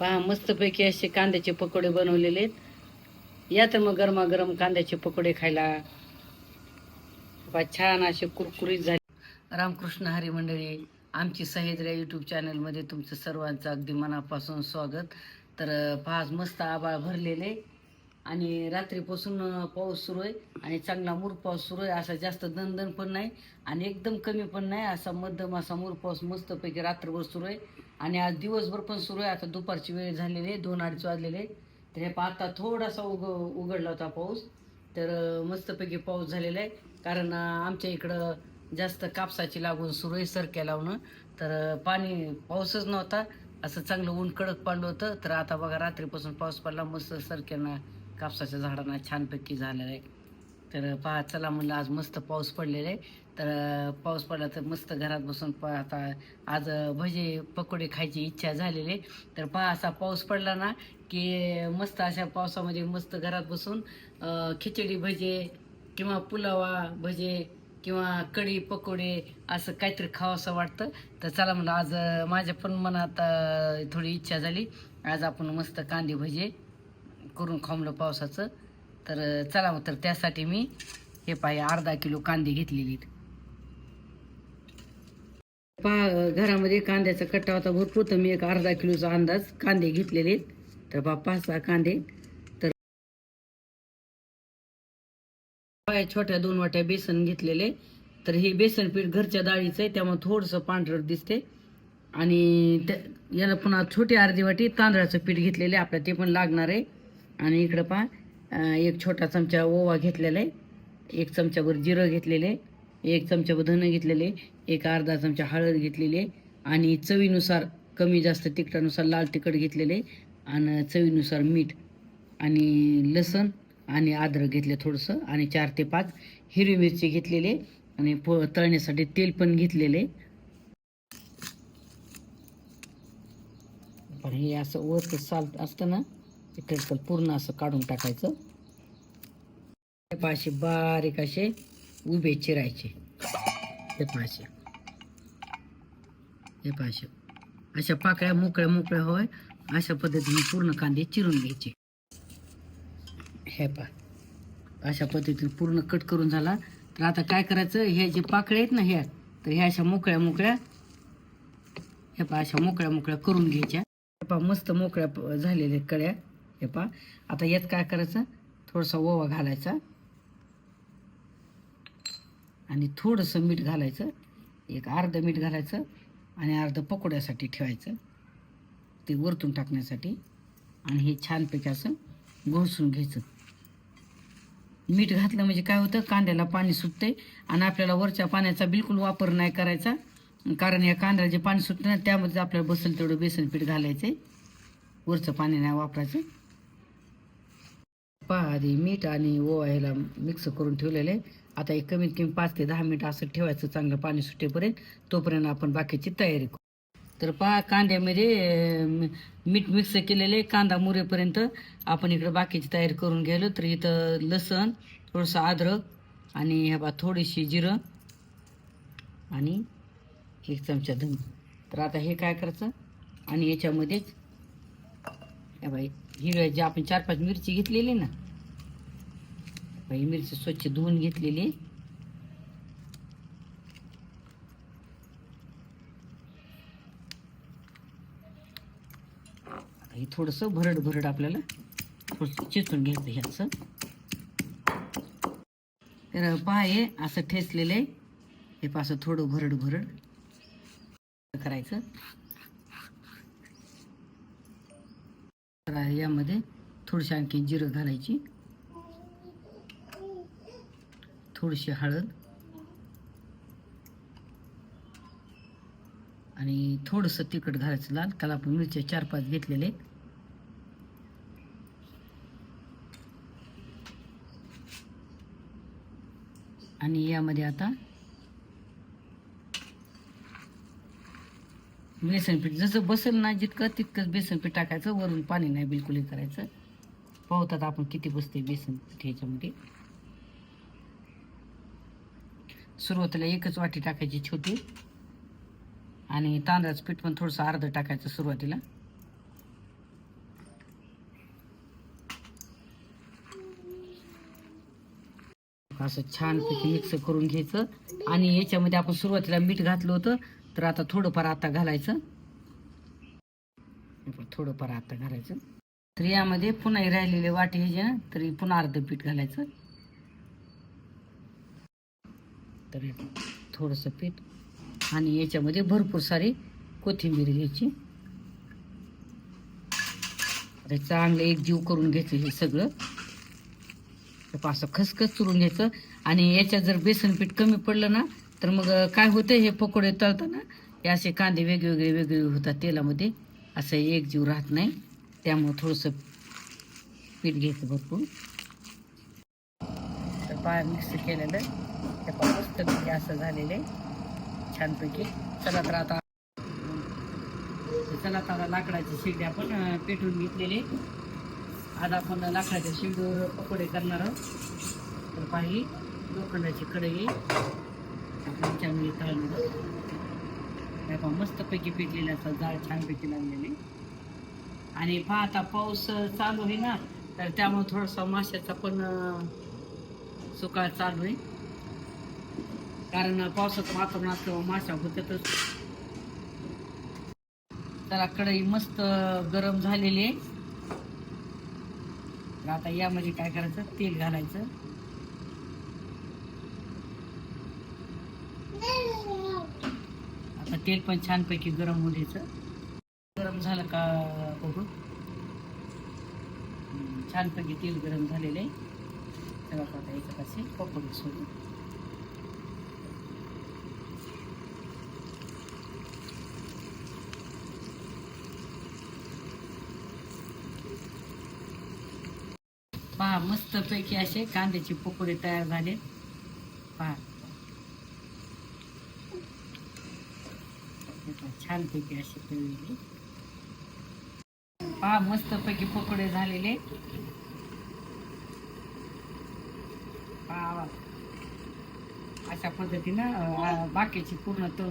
पहा मस्तपैकी असे कांद्याचे पकोडे बनवलेले आहेत. या तर मग गरमागरम कांद्याचे पकोडे खायला. पहा छान असे कुरकुरीत झाले. रामकृष्ण हरी मंडळी आमची सह्याद्री यूट्यूब चॅनलमध्ये तुमचं सर्वांचं अगदी मनापासून स्वागत. तर पहा मस्त आबाळ भरलेले. आणि रात्रीपासून पाऊस सुरू आहे आणि चांगला मूर पाऊस सुरू आहे. असा जास्त दणदण पण नाही आणि एकदम कमी पण नाही. असा मध्यम असा मूर पाऊस मस्तपैकी रात्रभर सुरू आहे. आणि आज दिवसभर पण सुरू आहे. आता दुपारची वेळ झालेली आहे. दोन अडीच वाजलेले आहे. तर हे आता थोडासा उग उघडला होता पाऊस. तर मस्तपैकी पाऊस झालेला आहे. कारण आमच्या इकडं जास्त कापसाची लागवड सुरू आहे सरक्या लावणं. तर पाणी पाऊसच नव्हता. असं चांगलं ऊन कडक पाडलं होतं. तर आता बघा रात्रीपासून पाऊस पडला. मस्त सरक्यानं कापसाच्या झाडांना छानपैकी झालेलं आहे. तर पहा चला म्हणलं आज मस्त पाऊस पडलेला आहे. तर पाऊस पडला तर मस्त घरात बसून पहा आता आज भजे पकोडे खायची इच्छा झालेली आहे. तर पहा असा पाऊस पडला ना की मस्त अशा पावसामध्ये मस्त घरात बसून खिचडी भजे किंवा पुलावा भजे किंवा कढी पकोडे असं काहीतरी खावंसं वाटतं. तर चला म्हणलं आज माझ्या पण मनात थोडी इच्छा झाली. आज आपण मस्त कांदे भजे करून खामलं पावसाचं. तर चला मग तर त्यासाठी मी हे पाय अर्धा किलो कांदे घेतलेले आहेत. पहा घरामध्ये कांद्याचा कट्टा होता भरपूर तर मी एक अर्धा किलोचा अंदाज कांदे घेतलेले आहेत. तर बा पाच सहा कांदे. तर पाय छोट्या दोन वाट्या बेसन घेतलेले. तर हे बेसन पीठ घरच्या डाळीचं आहे त्यामुळे थोडंसं पांढरं दिसते आणि त्या याला पुन्हा छोटी अर्धी वाटी तांदळाचं पीठ घेतलेले आपल्या ते पण लागणार आहे. आणि इकडं पहा एक छोटा चमचा ओवा घेतलेला आहे. एक चमच्यावर जिरं घेतलेले एक चमच्यावर धनं घेतलेले एक अर्धा चमचा हळद घेतलेली आहे. आणि चवीनुसार कमी जास्त तिखटानुसार लाल तिखट घेतलेले आणि चवीनुसार मीठ आणि लसण आणि अद्रक घेतलं थोडंसं. आणि चार ते पाच हिरवी मिरची घेतलेले आणि प तळण्यासाठी तेल पण घेतलेले पण हे असं वरचं साल असतं ना ते पूर्ण असं काढून टाकायचं. हे पाशी बारीक असे उभे चिरायचे. हे पाशी. हे पाशी. अशा पाकळ्या मोकळ्या मोकळ्या होय अशा पद्धतीने पूर्ण कांदे चिरून घ्यायचे. हे पा अशा पद्धतीने पूर्ण कट करून झाला. तर आता काय करायचं? हे जे पाकळ्या आहेत ना ह्या तर ह्या अशा मोकळ्या मोकळ्या हे पा अशा मोकळ्या मोकळ्या करून घ्यायच्या. हे पा मस्त मोकळ्या झालेल्या कळ्या. हे पहा आता यात काय करायचं? थोडासा ओवा घालायचा. आणि थोडंसं मीठ घालायचं. एक अर्ध मीठ घालायचं आणि अर्ध पकोड्यासाठी ठेवायचं. ते वरतून टाकण्यासाठी. आणि हे छानपैकी असं घोसून घ्यायचं. मीठ घातलं म्हणजे काय होतं? कांद्याला पाणी सुटते आणि आपल्याला वरच्या पाण्याचा बिलकुल वापर नाही करायचा. कारण या कांद्याला जे पाणी सुटतं ना त्यामध्ये आपल्याला बसेल तेवढं बेसन पीठ घालायचं वरचं पाणी नाही वापरायचं. पहा आधी मीठ आणि ओवा ह्याला मिक्स करून ठेवलेलं. आहे आता एक कमीत कमी पाच ते दहा मिनटं असं ठेवायचं चांगलं पाणी सुटेपर्यंत. तोपर्यंत आपण बाकीची तयारी करू. तर पहा कांद्यामध्ये मीठ मिक्स केलेले कांदा मुरेपर्यंत आपण इकडं बाकीची तयारी करून गेलो तर इथं लसण थोडंसं अद्रक आणि ह्या बा थोडीशी जिरं आणि एक चमचा धन. तर आता हे काय करायचं? आणि याच्यामध्येच हे बाई हिरव्या जी आपण चार पाच मिरची घेतलेली ना ही मिरची स्वच्छ धुवून घेतलेली. आता हे थोडंसं भरड भरड आपल्याला थोडंसं चिचून घ्यायचं ह्याचं तर पहा हे असं ठेचलेलं आहे हे पहा असं थोडं भरड भरड करायचं. यामध्ये थोडीशी आणखी जिरं घालायची. थोडीशी हळद. आणि थोडंसं तिखट घालायचं लाल. काल आपण मिरच्या चार पाच घेतलेले. आणि यामध्ये आता बेसन पीठ जसं बसेल ना जितकं तितकंच बेसन पीठ टाकायचं वरून पाणी नाही बिलकुल करायचं. पावतात आपण किती बसते बेसन पीठ ह्याच्यामध्ये. सुरुवातीला एकच वाटी टाकायची छोटी. आणि तांदळाचं पीठ पण थोडंसं अर्धं टाकायचं सुरुवातीला. असं छानपैकी मिक्स करून घ्यायचं. आणि याच्यामध्ये आपण सुरुवातीला मीठ घातलं होतं. तर आता थोडंफार आता घालायचं. थोडंफार आता घालायचं. तर यामध्ये पुन्हा राहिलेले वाटे हे जे ना तरी पुन्हा अर्ध पीठ घालायचं. तर थोडंसं पीठ. आणि याच्यामध्ये भरपूर सारी कोथिंबीर घ्यायची. चांगलं एक जीव करून घ्यायचं हे सगळं. तर असं खसखस चुरून घ्यायचं. आणि याच्यात जर बेसन पीठ कमी पडलं ना तर मग काय होतं हे पकोडे तळताना हे असे कांदे वेगवेगळे वेगळे होतात तेलामध्ये. असं एक जीव राहत नाही. त्यामुळं थोडंसं पीठ घ्यायचं भरपूर. तर पाय मिक्स केलेलं. ते मस्त मस्तपैकी असं झालेलं आहे. छानपैकी. चला तर आता चला तर आता लाकडाचे शिडी आपण पेटवून घेतलेले आज आपण लाकडाच्या शिडीवर पकोडे करणार आहोत. तर पाही लोखंडाची कढई आपण चांगली तळणार पहा मस्तपैकी पेटलेले असतात जाळ छानपैकी लागलेली. आणि पहा आता पाऊस चालू आहे ना तर त्यामुळे थोडासा माशाचा पण सुकाळ चालू आहे. कारण पावसाचं वातावरण असल्यामुळे माशा होतातच. त्याला कढई मस्त गरम झालेली आहे. तर आता यामध्ये काय करायचं? तेल घालायचं. आता तेल पण छानपैकी गरम होऊ द्यायचं. गरम झालं का बघू. छानपैकी तेल गरम झालेलं आहे. तेव्हा आता एका असे पकोडे सोडू. पहा मस्तपैकी असे कांद्याचे पकोडे तयार झाले पहा. का? छानपैकी असे तळलेले. पहा मस्तपैकी पकोडे झालेले. पहा अशा पद्धतीनं बाकीची पूर्ण तळ